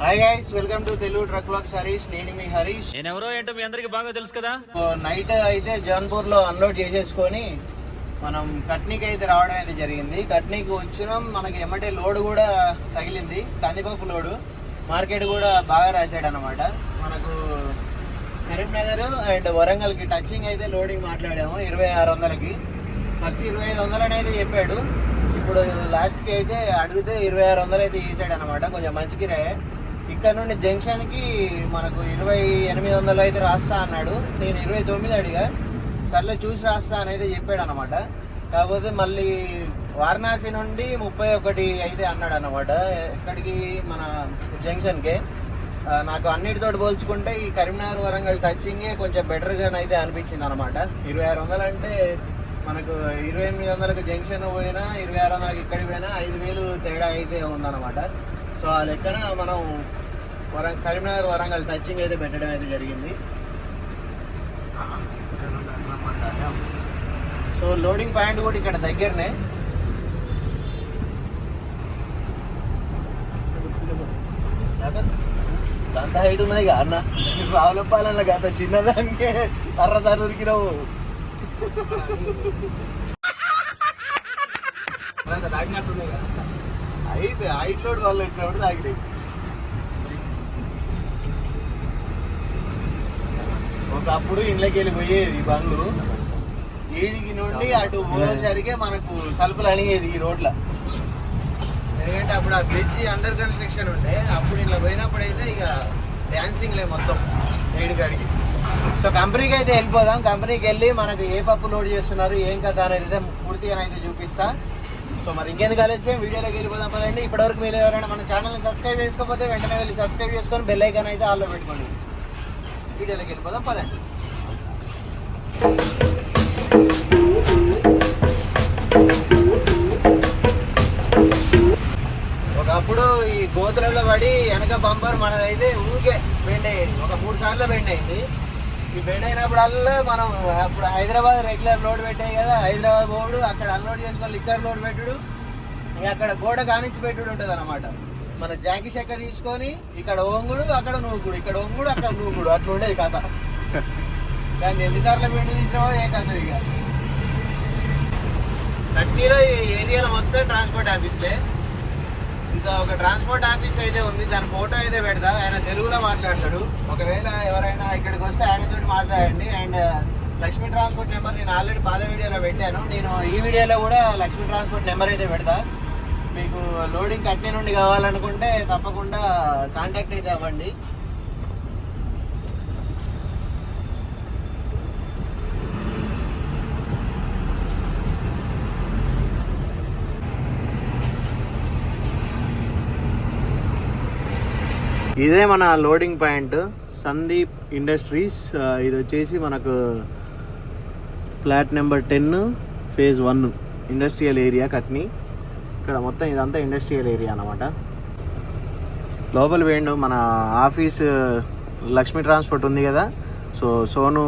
Hi guys welcome to Telugu truck blogs Harish నేను మీ హరీష్ నేనెవరో ఏంటో మీ అందరికి బాగా తెలుసు కదా? నైట్ అయితే జాన్పూర్లో అన్లోడ్ చేసేసుకొని మనం కట్నీకి అయితే రావడం అయితే జరిగింది. కట్నీకి వచ్చినాం మనకి ఎమ్మటే లోడ్ కూడా తగిలింది. కందిపప్పు లోడు మార్కెట్ కూడా బాగా రాశాడు అనమాట మనకు కరీంనగర్ అండ్ వరంగల్కి టచింగ్ అయితే లోడింగ్ మాట్లాడాము ఇరవై ఆరు వందలకి. ఫస్ట్ ఇరవై ఐదు వందలు అనేది చెప్పాడు. ఇప్పుడు లాస్ట్కి అయితే అడిగితే ఇరవై ఆరు వందలు అయితే చేశాడు అనమాట కొంచెం మంచి కిరాయే. ఇక్కడ నుండి జంక్షన్కి మనకు ఇరవై ఎనిమిది వందలు అయితే రాస్తా అన్నాడు. నేను ఇరవై తొమ్మిది అడిగా. సర్లే చూసి రాస్తా అనేది చెప్పాడు అనమాట కాకపోతే మళ్ళీ వారణాసి నుండి ముప్పై ఒకటి అయితే అన్నాడు అనమాట ఎక్కడికి? మన జంక్షన్కే. నాకు అన్నిటితో పోల్చుకుంటే ఈ కరీంనగర్ వరంగల్ టచ్చింగే కొంచెం బెటర్గా అయితే అనిపించింది అనమాట ఇరవై ఆరు వందలు అంటే మనకు ఇరవై ఎనిమిది వందలకు జంక్షన్ పోయినా ఇరవై ఆరు వందలకి ఇక్కడికి పోయినా ఐదు వేలు తేడా అయితే ఉందన్నమాట. సో ఆ లెక్కన మనం వరం కరీంనగర్ వరంగల్ టచింగ్ అయితే పెట్టడం అయితే జరిగింది. సో లోడింగ్ పాయింట్ కూడా ఇక్కడ దగ్గరనే. అంత హైట్ ఉన్నది కదా అన్న. రావులపాలన్న గత చిన్నదానికే సర్ర సర్ర ఉరికినావు. అయితే హైట్ లోడ్ వల్ల వచ్చినప్పుడు తాగినాయి ఒకప్పుడు ఇంట్లోకి వెళ్ళిపోయేది ఈ బండ్లు. ఏడికి నుండి అటు పోయేసరికి మనకు సలుపులు అణిగేది ఈ రోడ్ల. ఎందుకంటే అప్పుడు ఆ బ్రిడ్జి అండర్ కన్స్ట్రక్షన్ ఉండే అప్పుడు ఇలా పోయినప్పుడు అయితే ఇక డ్యాన్సింగ్లే మొత్తం ఏడుగాడికి సో కంపెనీకి అయితే వెళ్ళిపోదాం. కంపెనీకి వెళ్ళి మనకు ఏ పప్పు లోడ్ చేస్తున్నారు ఏం కథ అనేది అయితే పూర్తిగా అయితే చూపిస్తా. సో మరి ఇంకేందుకు ఆలస్యం? వీడియోలోకి వెళ్ళిపోదాం పదండి. ఇప్పటివరకు మీరు ఎవరైనా మన ఛానల్ని సబ్స్క్రైబ్ చేసుకోకపోతే వెంటనే వెళ్ళి సబ్స్క్రైబ్ చేసుకొని బెల్ ఐకాన్ అయితే ఆల్లో పెట్టుకోండి. వీడియోలోకి వెళ్ళిపోదాం పదండి. ఒకప్పుడు ఈ గోతులలో పడి వెనక బంపర్ మనదైతే ఊరికే బెండ్ అయ్యేది. ఒక మూడు సార్లు బెండ్ అయింది ఈ బెండ్ అయినప్పుడల్లా మనం అప్పుడు హైదరాబాద్ రెగ్యులర్ లోడ్ పెట్టాయి కదా హైదరాబాద్ పోడు అక్కడ అన్లోడ్ చేసుకొని లిక్కర్ లోడ్ పెట్టుడు అక్కడ గోడ కానించి పెట్టుడు ఉంటుంది అనమాట మన జాకి చెక్క తీసుకొని ఇక్కడ ఒంగుడు అక్కడ నూకుడు ఇక్కడ ఒంగుడు అక్కడ నూకుడు అట్లా ఉండేది కథ. దాన్ని ఎన్నిసార్లు బెండ్ తీసినావో ఏ కథ ఇక కట్నీలో ఈ ఏరియాలో మొత్తం ట్రాన్స్పోర్ట్ ఆఫీస్లే ఇంకా ఒక ట్రాన్స్పోర్ట్ ఆఫీస్ అయితే ఉంది దాని ఫోటో అయితే పెడతా. ఆయన తెలుగులో మాట్లాడతాడు. ఒకవేళ ఎవరైనా ఇక్కడికి వస్తే ఆయనతో మాట్లాడండి. అండ్ లక్ష్మీ ట్రాన్స్పోర్ట్ నెంబర్ నేను ఆల్రెడీ పాత వీడియోలో పెట్టాను. నేను ఈ వీడియోలో కూడా లక్ష్మీ ట్రాన్స్పోర్ట్ నెంబర్ అయితే పెడతా. మీకు లోడింగ్ కట్నీ నుండి కావాలనుకుంటే తప్పకుండా కాంటాక్ట్ అయితే అవ్వండి. ఇదే మన లోడింగ్ పాయింట్ సందీప్ ఇండస్ట్రీస్. ఇది వచ్చేసి మనకు flat number ten phase one industrial area Katni. ఇక్కడ మొత్తం ఇదంతా ఇండస్ట్రియల్ ఏరియా అన్నమాట. లోపల వేయండు మన ఆఫీస్ లక్ష్మీ ట్రాన్స్పోర్ట్ ఉంది కదా. సో సోను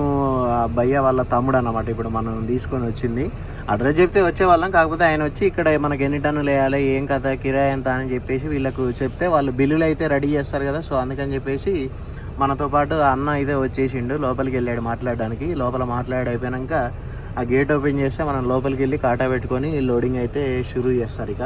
భయ్య వాళ్ళ తమ్ముడు అనమాట ఇప్పుడు మనం తీసుకొని వచ్చింది. అడ్రస్ చెప్తే వచ్చేవాళ్ళం కాకపోతే ఆయన వచ్చి ఇక్కడ మనకి ఎన్ని టన్నులు వేయాలి ఏం కథ కిరాయి ఎంత అని చెప్పేసి వీళ్ళకు చెప్తే వాళ్ళు బిల్లులు అయితే రెడీ చేస్తారు కదా. సో అందుకని చెప్పేసి మనతో పాటు అన్న అయితే వచ్చేసిండు లోపలికి వెళ్ళాడు మాట్లాడడానికి. లోపల మాట్లాడి అయిపోయాక ఆ గేట్ ఓపెన్ చేస్తే మనం లోపలికి వెళ్ళి కాటా పెట్టుకొని లోడింగ్ అయితే షురూ చేస్తారు ఇక.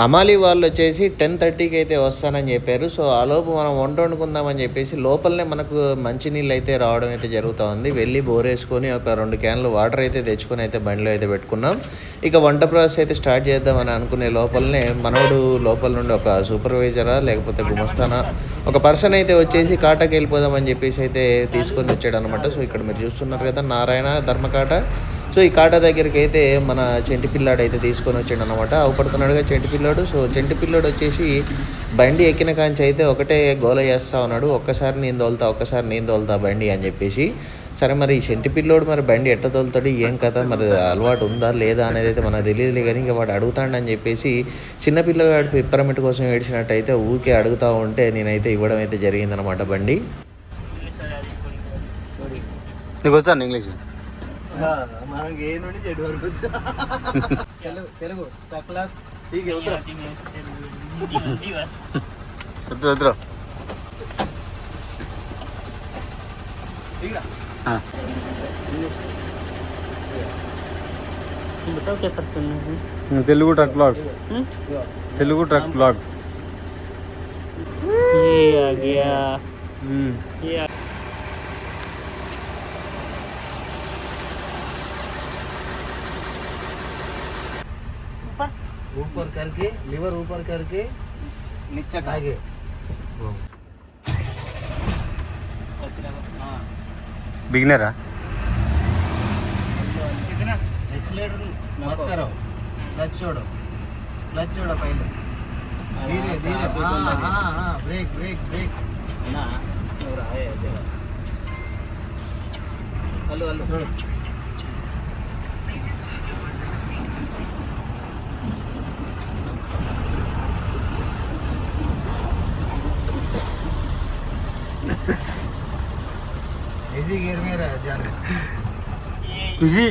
అమాలి వాళ్ళు వచ్చేసి టెన్ థర్టీకి అయితే వస్తానని చెప్పారు. సో ఆ లోపు మనం వంట వండుకుందామని చెప్పేసి లోపలనే మనకు మంచినీళ్ళు అయితే రావడం అయితే జరుగుతూ ఉంది. వెళ్ళి బోరేసుకొని ఒక రెండు క్యాన్లు వాటర్ అయితే తెచ్చుకొని అయితే బండిలో అయితే పెట్టుకున్నాం. ఇక వంట ప్రాసెస్ అయితే స్టార్ట్ చేద్దామని అనుకునే లోపలనే మనోడు లోపల నుండి ఒక సూపర్వైజరా లేకపోతే గుమస్తానా ఒక పర్సన్ అయితే వచ్చేసి కాటకి వెళ్ళిపోదామని చెప్పేసి అయితే తీసుకొని వచ్చాడు అనమాట సో ఇక్కడ మీరు చూస్తున్నారు కదా నారాయణ ధర్మకాట. సో ఈ కాటా దగ్గరికి అయితే మన చెంటి పిల్లాడు అయితే తీసుకొని వచ్చాడు అనమాట అవపడుతున్నాడుగా చెంటి పిల్లాడు. సో చెంటి పిల్లాడు వచ్చేసి బండి ఎక్కిన కాంచి అయితే ఒకటే గోల చేస్తా ఉన్నాడు. ఒక్కసారి నేను తోలుతా ఒక్కసారి నేను తోలుతా బండి అని చెప్పేసి. సరే మరి ఈ చెంటి పిల్లోడు మరి బండి ఎట్ట తోలుతాడు? ఏం కథ? మరి అలవాటు ఉందా లేదా అనేది అయితే మనకు తెలియదు కానీ ఇంకా వాడు అడుగుతాడని చెప్పేసి చిన్న పిల్లగాడు పిప్పరమిట్ కోసం ఏడిచినట్టు అయితే ఊకే అడుగుతా ఉంటే నేనైతే ఇవ్వడం అయితే జరిగిందనమాట బండి. నీకు ఇంగ్లీష్? మనం ఏ నుండి జెడ్ వరకు Telugu truck blogs. Telugu truck blogs. Yeah, lever ऊपर करके नीचे आगे। बिगनर है? एक्सलेटर मत करो। क्लच छोड़ो। क्लच छोड़ो पहले। धीरे धीरे। हाँ, हाँ हाँ हाँ ब्रेक ब्रेक ब्रेक ना हो रहा है हेलो हेलो। इसी गियर में रह जाने। खुशी?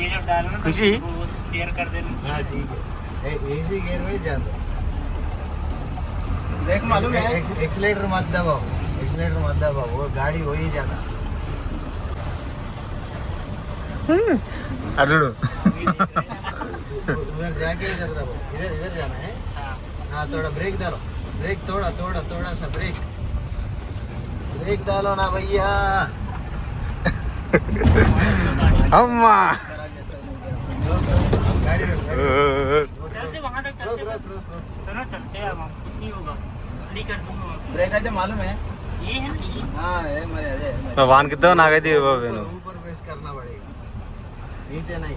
ये डालना खुशी? शेयर कर देना। हाँ ठीक है। इसी गियर में देख मालूम है? एक्सलेटर मत दबाओ। एक्सलेटर मत दबाओ वो गाड़ी वही जाना। हम्म। अरुण। उधर जाके इधर दबो इधर इधर जाना है। हाँ।, हाँ थोड़ा ब्रेक डालो ब्रेक थोड़ा थोड़ा थोड़ा सा ब्रेक ब्रेक डालो ना भैया। अम्मा। ब्रेक आए मालूम है? ये है ना हाँ, वाहन कितना ऊपर प्रेस करना पड़ेगा। नीचे नहीं।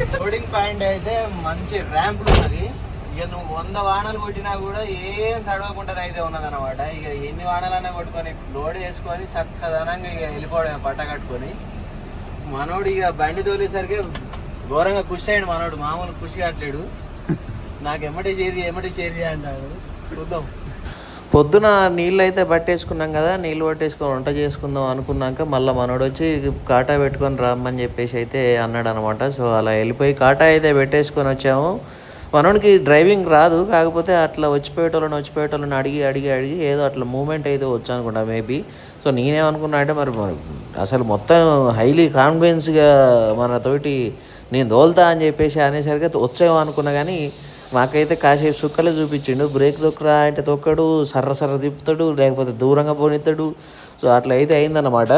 లోడింగ్ పాయింట్ అయితే మంచి ర్యాంప్ ఉన్నది. ఇక నువ్వు వంద వానలు కొట్టినా కూడా ఏం తడవకుండా అయితే ఉన్నది అనమాట ఇక ఎన్ని వాహనాలన్నా కొట్టుకొని లోడ్ చేసుకొని చక్కదనంగా ఇక వెళ్ళిపోవడం పట్ట కట్టుకొని. మనోడు ఇక బండి తోలేసరికి ఘోరంగా ఖుషి అయ్యాడు మనోడు. మామూలు ఖుషి కావట్లేడు నాకు ఎమ్మటి చేరి ఎమ్మటి చేరి అంటాడు. చూద్దాం. పొద్దున నీళ్ళు అయితే పట్టేసుకున్నాం కదా నీళ్ళు పట్టేసుకొని వంట చేసుకుందాం అనుకున్నాక మళ్ళీ మనోడు వచ్చి కాటా పెట్టుకొని రమ్మని చెప్పేసి అయితే అన్నాడు అనమాట సో అలా వెళ్ళిపోయి కాటా అయితే పెట్టేసుకొని వచ్చాము. మనోడికి డ్రైవింగ్ రాదు కాకపోతే అట్లా వచ్చిపోయేటోళ్ళని వచ్చిపోయేటోళ్ళని అడిగి అడిగి అడిగి ఏదో అట్లా మూమెంట్ అయితే వచ్చు అనుకుంటా మేబీ. సో నేనేమనుకున్నా అంటే మరి అసలు మొత్తం హైలీ కాన్ఫిడెన్స్గా మనతోటి నేను దోల్తా అని చెప్పేసి అనేసరికి వచ్చేమో అనుకున్నా కానీ మాకైతే కాసేపు సుక్కలే చూపించిండు. బ్రేక్ తొక్కరా అంటే తొక్కడు సర్ర సర్ర తిప్పుతాడు లేకపోతే దూరంగా పోనిస్తాడు సో అట్లా అయితే అయిందన్నమాట.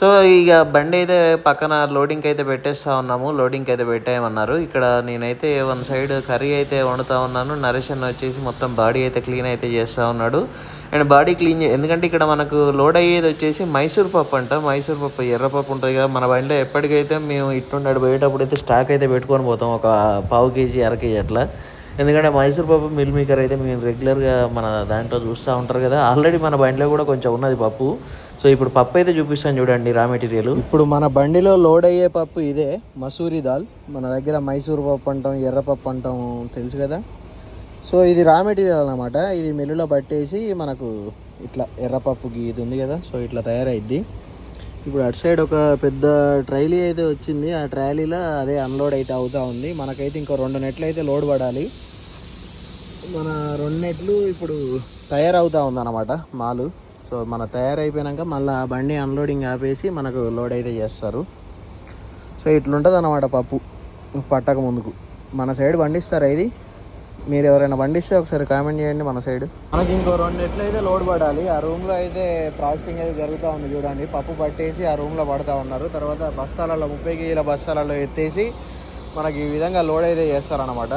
సో ఇక బండి అయితే పక్కన లోడింగ్కి అయితే పెట్టేస్తా ఉన్నాము. లోడింగ్కి అయితే పెట్టేయమన్నారు. ఇక్కడ నేనైతే వన్ సైడ్ కర్రీ అయితే వండుతా ఉన్నాను. నరేష్ అన్న వచ్చేసి మొత్తం బాడీ అయితే క్లీన్ అయితే చేస్తూ ఉన్నాడు. అండ్ బాడీ క్లీన్ ఎందుకంటే ఇక్కడ మనకు లోడ్ అయ్యేది వచ్చేసి మైసూర్ పప్పు అంట. మైసూర్ పప్పు ఎర్రపప్పు ఉంటుంది కదా. మన బండిలో ఎప్పటికైతే మేము ఇట్టున్నాడు పోయేటప్పుడు అయితే స్టాక్ అయితే పెట్టుకొని పోతాం. ఒక పావు కేజీ అర కేజీ అట్లా. ఎందుకంటే మైసూర్ పప్పు మిల్ మేకర్ అయితే మేము రెగ్యులర్గా మన దాంట్లో చూస్తూ ఉంటారు కదా. ఆల్రెడీ మన బండిలో కూడా కొంచెం ఉన్నది పప్పు. సో ఇప్పుడు పప్పు అయితే చూపిస్తాను చూడండి రా మెటీరియల్. ఇప్పుడు మన బండిలో లోడ్ అయ్యే పప్పు ఇదే మసూరి దాల్. మన దగ్గర మైసూర్ పప్పు అంటాం ఎర్రపప్పు అంటాం తెలుసు కదా. సో ఇది రా మెటీరియల్ అనమాట ఇది మిల్లులో పట్టేసి మనకు ఇట్లా ఎర్రపప్పు గీది ఉంది కదా సో ఇట్లా తయారైద్ది. ఇప్పుడు అటు సైడ్ ఒక పెద్ద ట్రైలీ అయితే వచ్చింది. ఆ ట్రాలీలో అదే అన్లోడ్ అయితే అవుతా ఉంది. మనకైతే ఇంకో రెండు నెట్లు అయితే లోడ్ పడాలి. మన రెండు నెట్లు ఇప్పుడు తయారవుతా ఉందన్నమాట మాలు. సో మన తయారైపోయినాక మళ్ళీ ఆ బండి అన్లోడింగ్ ఆపేసి మనకు లోడ్ అయితే చేస్తారు. సో ఇట్లుంటుంది అన్నమాట పప్పు పట్టక ముందుకు. మన సైడ్ పండిస్తారా ఇది? మీరు ఎవరైనా పండిస్తే ఒకసారి కామెంట్ చేయండి మన సైడ్. మనకి ఇంకో రెండు నెట్లు అయితే లోడ్ పడాలి. ఆ రూమ్లో అయితే ప్రాసెసింగ్ అయితే జరుగుతూ ఉంది చూడండి. పప్పు పట్టేసి ఆ రూమ్లో పడతా ఉన్నారు. తర్వాత బస్తాలలో ముప్పై కేజీల బస్తాలలో ఎత్తేసి మనకి ఈ విధంగా లోడ్ అయితే చేస్తారనమాట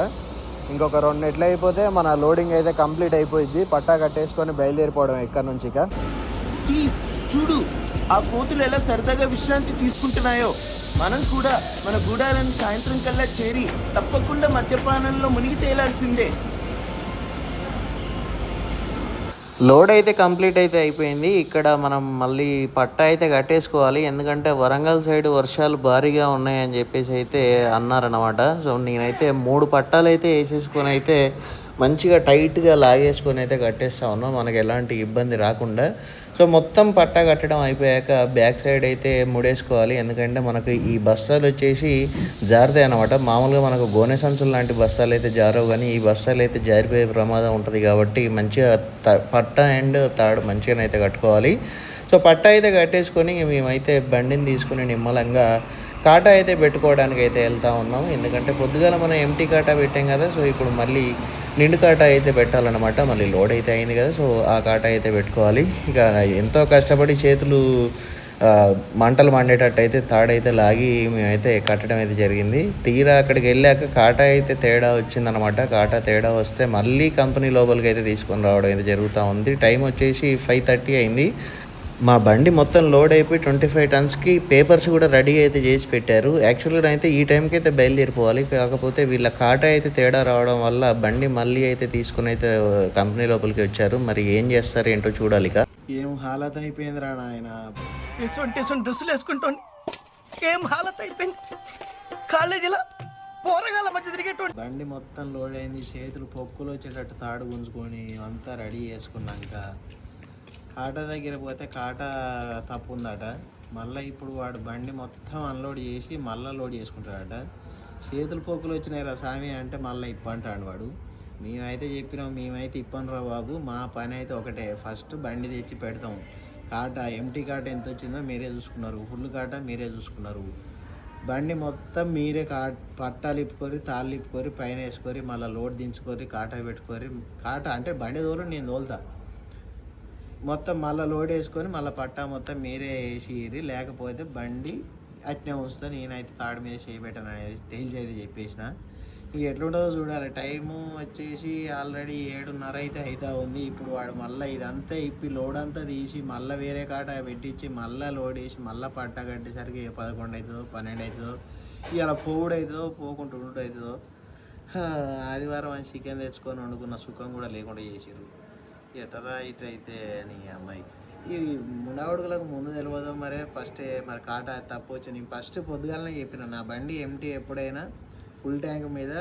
ఇంకొక రెండు నెట్లు అయిపోతే మన లోడింగ్ అయితే కంప్లీట్ అయిపోయింది పట్టా కట్టేసుకొని బయలుదేరిపోవడం ఇక్కడ నుంచి ఇక? చూడు ఆ కోతులు ఎలా సరదాగా విశ్రాంతి తీసుకుంటున్నాయో. మనం కూడా మన గూడాలను సాయంత్రం కల్లా చేరి తప్పకుండా మద్యపానంలో మునిగి తేలాల్సిందే లోడ్ అయితే కంప్లీట్ అయితే అయిపోయింది. ఇక్కడ మనం మళ్ళీ పట్ట అయితే కట్టేసుకోవాలి. ఎందుకంటే వరంగల్ సైడ్ వర్షాలు భారీగా ఉన్నాయని చెప్పేసి అయితే అన్నారనమాట సో నేనైతే మూడు పట్టాలు అయితే వేసేసుకొని అయితే మంచిగా టైట్గా లాగేసుకొని అయితే కట్టేస్తా ఉన్నాం. మనకు ఎలాంటి ఇబ్బంది రాకుండా. సో మొత్తం పట్టా కట్టడం అయిపోయాక బ్యాక్ సైడ్ అయితే ముడేసుకోవాలి. ఎందుకంటే మనకు ఈ బస్తాలు వచ్చేసి జారుతాయి అనమాట మామూలుగా మనకు గోనె సంచులు లాంటి బస్తాలు అయితే జారవు కానీ ఈ బస్తాలు అయితే జారిపోయే ప్రమాదం ఉంటుంది కాబట్టి మంచిగా త పట్ట అండ్ తాడు మంచిగానైతే కట్టుకోవాలి. సో పట్ట అయితే కట్టేసుకొని మేమైతే బండిని తీసుకుని నిమ్మలంగా కాటా అయితే పెట్టుకోవడానికి అయితే వెళ్తూ ఉన్నాం. ఎందుకంటే పొద్దుగాల మనం ఎంటీ కాటా పెట్టాం కదా సో ఇప్పుడు మళ్ళీ నిండు కాటా అయితే పెట్టాలన్నమాట. మళ్ళీ లోడ్ అయితే అయింది కదా సో ఆ కాటా అయితే పెట్టుకోవాలి. ఇక ఎంతో కష్టపడి చేతులు మంటలు మండేటట్టు అయితే తాడైతే లాగి మేమైతే కట్టడం అయితే జరిగింది. తీరా అక్కడికి వెళ్ళాక కాటా అయితే తేడా వచ్చిందనమాట కాటా తేడా వస్తే మళ్ళీ కంపెనీ లోపలికి అయితే తీసుకొని రావడం అయితే జరుగుతూ ఉంది. టైం వచ్చేసి ఫైవ్ థర్టీ అయింది. మా బండి మొత్తం లోడ్ అయిపోయి ట్వంటీ ఫైవ్ టన్స్కి పేపర్స్ కూడా రెడీ అయితే చేసి పెట్టారు. యాక్చువల్గా అయితే ఈ టైంకి అయితే బయలుదేరిపోవాలి. కాకపోతే వీళ్ళ కాటా అయితే తేడా రావడం వల్ల బండి మళ్ళీ అయితే తీసుకుని అయితే కంపెనీ లోపలికి వచ్చారు. మరి ఏం చేస్తారు ఏంటో చూడాలి ఏం హాలత్ నాయన. ఎటువంటి డ్రెస్సులు వేసుకుంటాను ఏం హాలత్ అయిపోయింది? కాలేజీలో పోరగాల మధ్య తిరిగేటువంటి బండి మొత్తం లోడ్ అయింది. చేతులు పొక్కులు వచ్చేటట్టు తాడు గుంజుకొని అంతా రెడీ చేసుకున్నాక కాటా దగ్గర పోతే కాటా తప్పు ఉందట మళ్ళీ ఇప్పుడు వాడు బండి మొత్తం అన్లోడ్ చేసి మళ్ళీ లోడ్ చేసుకుంటాడట. చేతులు పోకులు వచ్చినాయి రా స్వామి అంటే మళ్ళీ ఇప్పంటాడు వాడు. మేమైతే చెప్పినాం మేమైతే ఇప్పను రా బాబు మా పని అయితే ఒకటే. ఫస్ట్ బండి తెచ్చి పెడతాం. కాట ఎంటీ కాట ఎంత వచ్చిందో మీరే చూసుకున్నారు. ఫుల్ కాట మీరే చూసుకున్నారు. బండి మొత్తం మీరే కా పట్టాలు ఇప్పుకొని తాళ్ళు ఇప్పుకొని పైన వేసుకొని మళ్ళీ లోడ్ దించుకొని కాటా పెట్టుకొని కాట అంటే బండి దూరం నేను తోలుతా. మొత్తం మళ్ళీ లోడ్ వేసుకొని మళ్ళీ పట్టా మొత్తం మీరే వేసి లేకపోతే బండి అట్నే ఉంచుతా. నేనైతే తాడు మీద చేయబెట్టాను అనేది తేల్చి అయితే చెప్పేసిన. ఇక ఎట్లుంటుందో చూడాలి. టైము వచ్చేసి ఆల్రెడీ ఏడున్నర అయితే అవుతా ఉంది. ఇప్పుడు వాడు మళ్ళీ ఇదంతా ఇప్పి లోడ్ అంతా తీసి మళ్ళీ వేరే కాట పెట్టించి మళ్ళీ లోడ్ వేసి మళ్ళీ పట్ట కట్టేసరికి పదకొండు అవుతుందో పన్నెండు అవుతుందో ఇలా పోవుడు అవుతుందో పోకుండా ఉండు అవుతుందో ఆదివారం అని చికెన్ తెచ్చుకొని వండుకున్న సుఖం కూడా లేకుండా చేసిరు ఎటరా ఇటు అయితే అని అమ్మాయి. ఈ ముండావుడుగులకు ముందు తెలియదు మరే ఫస్ట్ మరి కాట తప్పు వచ్చి నేను ఫస్ట్ పొద్దుగాలనే చెప్పిన నా బండి ఎంటీ ఎప్పుడైనా ఫుల్ ట్యాంక్ మీద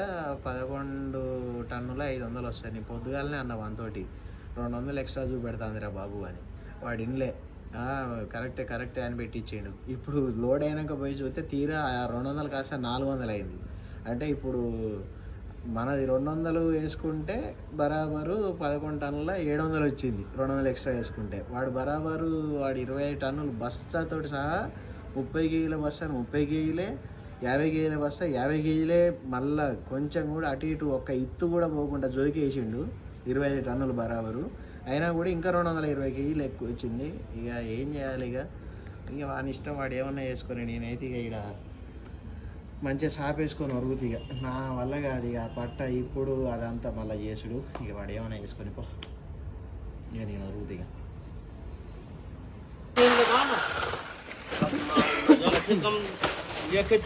పదకొండు టన్నుల ఐదు వందలు వస్తాయి. నేను పొద్దుగాలనే అన్న వంతోటి రెండు వందలు ఎక్స్ట్రా చూపెడతాందిరా బాబు అని. వాడు ఇన్లే. కరెక్టే కరెక్టే అని పెట్టించాడు. ఇప్పుడు లోడ్ అయినాక పోయి చూస్తే తీరా ఆ రెండు వందలు కాస్త నాలుగు వందలు అయింది. అంటే ఇప్పుడు మనది రెండు వందలు వేసుకుంటే బరాబరు పదకొండు టన్నుల ఏడు వందలు వచ్చింది. రెండు వందలు ఎక్స్ట్రా వేసుకుంటే. వాడు బరాబరు వాడు ఇరవై ఐదు టన్నులు బస్తాతో సహా ముప్పై కేజీల బస్తా ముప్పై కేజీలే యాభై కేజీల బస్తా యాభై కేజీలే మళ్ళా కొంచెం కూడా అటు ఇటు ఒక్క ఇత్తు కూడా పోకుండా జోకేసిండు ఇరవై ఐదు టన్నులు బరాబరు. అయినా కూడా ఇంకా రెండు వందల ఇరవై కేజీలు ఎక్కువ వచ్చింది. ఇక ఏం చేయాలి ఇక? ఇక వాని ఇష్టం వాడు ఏమన్నా చేసుకొని నేనైతే ఇక ఇక్కడ మంచిగా సాపేసుకొని ఒరుగుతు ఇక నా వల్ల కాదు ఇక పట్ట ఇప్పుడు అదంతా మళ్ళీ చేసుడు ఇక వాడు ఏమైనా వేసుకొని పో ఇక నేను ఒరుగుతు ఇక लेके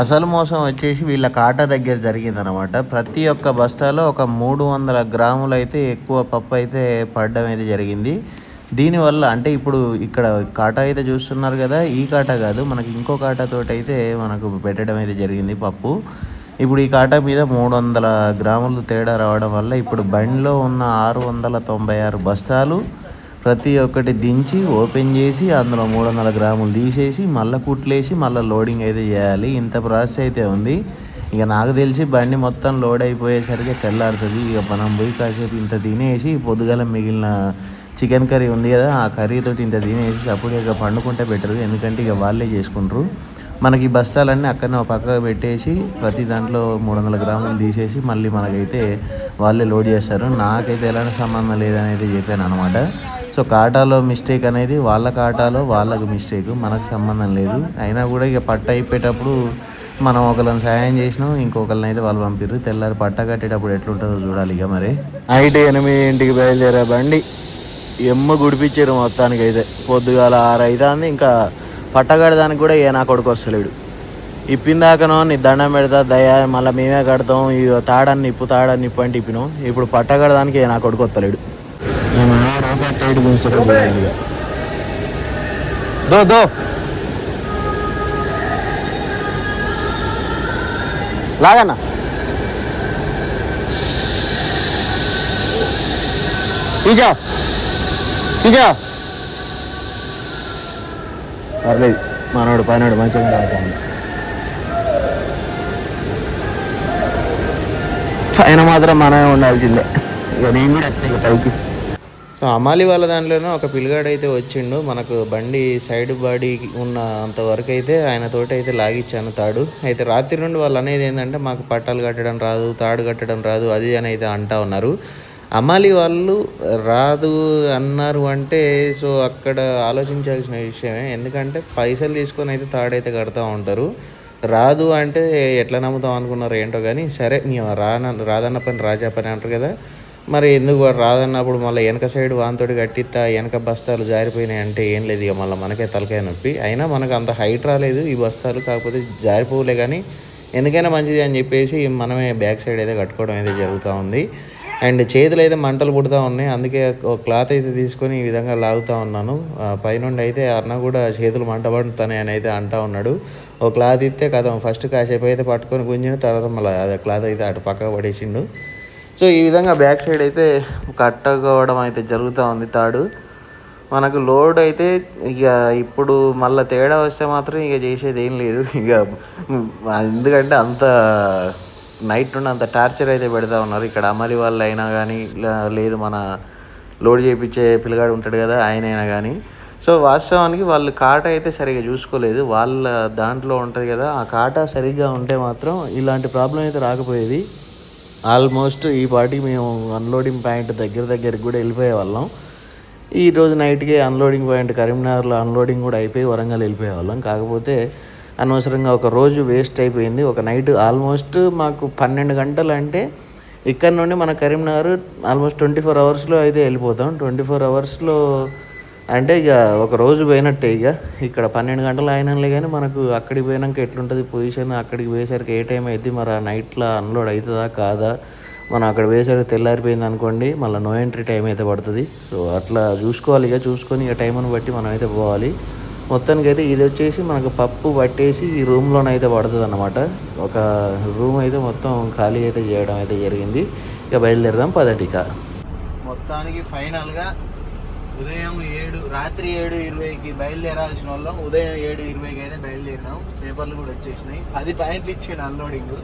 అసలు మోసం వచ్చేసి వీళ్ళ కాటా దగ్గర జరిగిందనమాట ప్రతి ఒక్క బస్తాలో ఒక మూడు వందల గ్రాములు అయితే ఎక్కువ పప్పు అయితే పడడం అయితే జరిగింది. దీనివల్ల అంటే ఇప్పుడు ఇక్కడ కాటా అయితే చూస్తున్నారు కదా ఈ కాటా కాదు మనకి ఇంకో కాటాతోటి అయితే మనకు పెట్టడం అయితే జరిగింది పప్పు. ఇప్పుడు ఈ కాటా మీద మూడు వందల గ్రాములు తేడా రావడం వల్ల ఇప్పుడు బండిలో ఉన్న ఆరు వందల తొంభై ఆరు బస్తాలు ప్రతి ఒక్కటి దించి ఓపెన్ చేసి అందులో మూడు వందల గ్రాములు తీసేసి మళ్ళీ కుట్లేసి మళ్ళీ లోడింగ్ అయితే చేయాలి. ఇంత ప్రాసెస్ అయితే ఉంది. ఇక నాకు తెలిసి బండి మొత్తం లోడ్ అయిపోయేసరికి తెల్లారుతుంది. ఇక మనం పోయి కాసేపు ఇంత తినేసి పొద్దుగల మిగిలిన చికెన్ కర్రీ ఉంది కదా ఆ కర్రీతోటి ఇంత తినేసి అప్పుడు ఇక పండుకుంటే బెటర్. ఎందుకంటే ఇక వాళ్ళే చేసుకుంటారు. మనకి ఈ బస్తాలన్నీ అక్కడనే ఒక పక్కకు పెట్టేసి ప్రతి దాంట్లో మూడు వందల గ్రాములు తీసేసి మళ్ళీ మనకైతే వాళ్ళే లోడ్ చేస్తారు. నాకైతే ఎలాంటి సంబంధం లేదని అయితే చెప్పాను అనమాట సో కాటాలో మిస్టేక్ అనేది వాళ్ళ కాటాలో వాళ్ళకు మిస్టేక్ మనకు సంబంధం లేదు. అయినా కూడా ఇక పట్ట అయిపోయేటప్పుడు మనం ఒకళ్ళని సాయం చేసినాం ఇంకొకరిని అయితే వాళ్ళు పంపిర్రు. తెల్లారి పట్ట కట్టేటప్పుడు ఎట్లుంటుందో చూడాలి ఇక మరి. నైట్ ఎనిమిదింటికి బయలుదేరా బండి ఎమ్మ గుడిపించారు మొత్తానికి అయితే పొద్దుగాల ఆరు అవుతుంది ఇంకా పట్టగడదానికి కూడా ఏ నా కొడుకు వస్తలేడు. ఇప్పిందాకనో నీ దండం పెడతా దయ మళ్ళీ మేమే కడతాం ఈ తాడని నిప్పు తాడని నిప్పు అంటే ఇప్పినాం ఇప్పుడు పట్టగడదానికి ఏ నా కొడుకు వస్తలేడు. దో దో లాగన్నా తీజా తీజా పర్లేదు మనోడు పైనోడు మంచిగా రాతాను పైన మాత్రం మనమే ఉండాల్సిందే ఇక నేను కూడా వస్తాను ఇక పైకి సో అమాలి వాళ్ళ దాంట్లోనే ఒక పిల్లగాడు అయితే వచ్చిండు. మనకు బండి సైడ్ బాడీ ఉన్న అంతవరకు అయితే ఆయన తోటి అయితే లాగిచ్చాను తాడు. అయితే రాత్రి నుండి వాళ్ళు అనేది ఏంటంటే మాకు పట్టాలు కట్టడం రాదు తాడు కట్టడం రాదు అది అని అయితే అంటా ఉన్నారు. అమాలి వాళ్ళు రాదు అన్నారు అంటే సో అక్కడ ఆలోచించాల్సిన విషయమే. ఎందుకంటే పైసలు తీసుకొని అయితే తాడైతే కడతా ఉంటారు. రాదు అంటే ఎట్లా నమ్ముతాం అనుకున్నారు ఏంటో కానీ సరే మేము రాన రాదన్న పని రాజా పని అంటారు కదా. మరి ఎందుకు రాదన్నప్పుడు మళ్ళీ వెనక సైడ్ వాంతోటి కట్టిస్తా వెనక బస్తాలు జారిపోయినాయి అంటే ఏం లేదు ఇక మళ్ళీ మనకే తలకాయ నొప్పి. అయినా మనకు అంత హైట్ రాలేదు ఈ బస్తాలు కాకపోతే జారిపోలే కానీ ఎందుకైనా మంచిది అని చెప్పేసి మనమే బ్యాక్ సైడ్ అయితే కట్టుకోవడం అయితే జరుగుతూ ఉంది. అండ్ చేతులు అయితే మంటలు పుడుతూ ఉన్నాయి. అందుకే ఒక క్లాత్ అయితే తీసుకొని ఈ విధంగా లాగుతూ ఉన్నాను. పైనుండి అయితే అన్న కూడా చేతులు మంట పడుతున్నాయి అని అయితే అంటా ఉన్నాడు. ఒక క్లాత్ ఇస్తే కదా ఫస్ట్ కాసేపు అయితే పట్టుకొని గుంజిన తర్వాత మళ్ళీ అదే క్లాత్ అయితే అటు పక్కకు పడేసిండు. సో ఈ విధంగా బ్యాక్ సైడ్ అయితే కట్టుకోవడం అయితే జరుగుతూ ఉంది తాడు. మనకు లోడ్ అయితే ఇక ఇప్పుడు మళ్ళీ తేడా వస్తే మాత్రం ఇక చేసేది ఏం లేదు. ఇక ఎందుకంటే అంత నైట్ నుండి అంత టార్చర్ అయితే పెడతా ఉన్నారు. ఇక్కడ అమరి వాళ్ళు అయినా కానీ లేదు మన లోడ్ చేయించే పిల్లగాడు ఉంటాడు కదా ఆయన అయినా కానీ. సో వాస్తవానికి వాళ్ళు కాట అయితే సరిగా చూసుకోలేదు. వాళ్ళ దాంట్లో ఉంటుంది కదా ఆ కాట సరిగ్గా ఉంటే మాత్రం ఇలాంటి ప్రాబ్లం అయితే రాకపోయేది. ఆల్మోస్ట్ ఈ పాటికి మేము అన్లోడింగ్ పాయింట్ దగ్గర దగ్గరికి కూడా వెళ్ళిపోయే వాళ్ళం. ఈ రోజు నైట్కి అన్లోడింగ్ పాయింట్ కరీంనగర్లో అన్లోడింగ్ కూడా అయిపోయి వరంగల్ వెళ్ళిపోయే వాళ్ళం. కాకపోతే అనవసరంగా ఒక రోజు వేస్ట్ అయిపోయింది. ఒక నైట్ ఆల్మోస్ట్ మాకు పన్నెండు గంటలు అంటే ఇక్కడ నుండి మన కరీంనగర్ ఆల్మోస్ట్ ట్వంటీ ఫోర్ అవర్స్లో అయితే వెళ్ళిపోతాం. ట్వంటీ ఫోర్ అవర్స్లో అంటే ఇక ఒక రోజు పోయినట్టే ఇక. ఇక్కడ పన్నెండు గంటలు అయినలే కానీ మనకు అక్కడికి పోయినాక ఎట్లుంటుంది పొజిషన్ అక్కడికి పోయేసరికి ఏ టైం అయితే మరి ఆ నైట్లో అన్లోడ్ అవుతుందా? కాదా? మనం అక్కడ పోయేసరికి తెల్లారిపోయింది అనుకోండి మళ్ళీ నో ఎంట్రీ టైం అయితే పడుతుంది. సో అట్లా చూసుకోవాలి ఇక. చూసుకొని ఇక టైంని బట్టి మనం అయితే పోవాలి. మొత్తానికి అయితే ఇది వచ్చేసి మనకు పప్పు పట్టేసి ఈ రూమ్లోనైతే పడుతుంది అనమాట ఒక రూమ్ అయితే మొత్తం ఖాళీ అయితే చేయడం అయితే జరిగింది. ఇక బయలుదేరదాం పదటిక. మొత్తానికి ఫైనల్గా ఉదయం ఏడు రాత్రి ఏడు ఇరవైకి బయలుదేరాల్సిన వాళ్ళం. ఉదయం ఏడు ఇరవైకి అయితే బయలుదేరినాం. పేపర్లు కూడా వచ్చేసినాయి. పది పాయింట్లు ఇచ్చిండు అన్లోడింగ్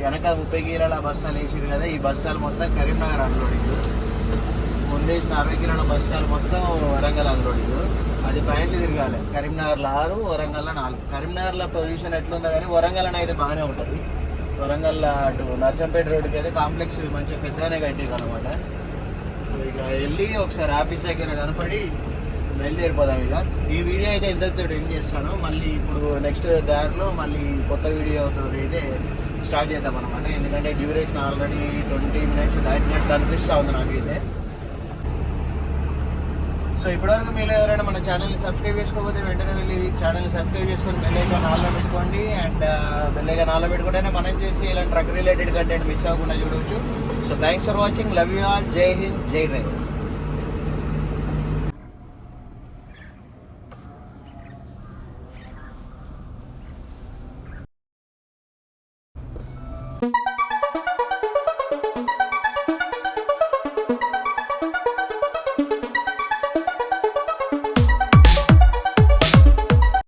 వెనక ముప్పై కిలోల బస్సాలు వేసిరు కదా ఈ బస్సాలు మొత్తం కరీంనగర్ అన్లోడింగ్ ముందేసిన అరవై కిలోల బస్సాలు మొత్తం వరంగల్ అన్లోడింగ్ పది పాయింట్లు తిరగాలి. కరీంనగర్లో ఆరు వరంగల్లో నాలుగు. కరీంనగర్లో పొజిషన్ ఎట్లుందో కానీ వరంగల్ అయితే బాగానే ఉంటుంది. వరంగల్ అటు నర్సంపేట రోడ్డుకి అయితే కాంప్లెక్స్ మంచిగా పెద్దగానే కట్టింది అనమాట వెళ్ళి ఒకసారి ఆఫీస్ దగ్గర కనపడి బయలుదేరిపోదాం ఇక ఈ వీడియో అయితే ఇంతతో ఎండ్ చేస్తాను. మళ్ళీ ఇప్పుడు నెక్స్ట్ దారిలో మళ్ళీ కొత్త వీడియోతో అయితే స్టార్ట్ చేద్దాం అనమాట ఎందుకంటే డ్యూరేషన్ ఆల్రెడీ ట్వంటీ మినిట్స్ దాటినట్టు అనిపిస్తూ ఉంది నాకైతే. సో ఇప్పటివరకు మీరు ఎవరైనా మన ఛానల్ని సబ్స్క్రైబ్ చేసుకోకపోతే వెంటనే వెళ్ళి ఛానల్ని సబ్స్క్రైబ్ చేసుకొని బెల్ నాలో పెట్టుకోండి. అండ్ బెల్ నాలో పెట్టుకుంటేనే మనం చేసి ఇలాంటి ట్రక్ రిలేటెడ్ కంటెంట్ మిస్ అవ్వకుండా చూడవచ్చు So thanks for watching. Love you all. Jai Hind, Jai Drive.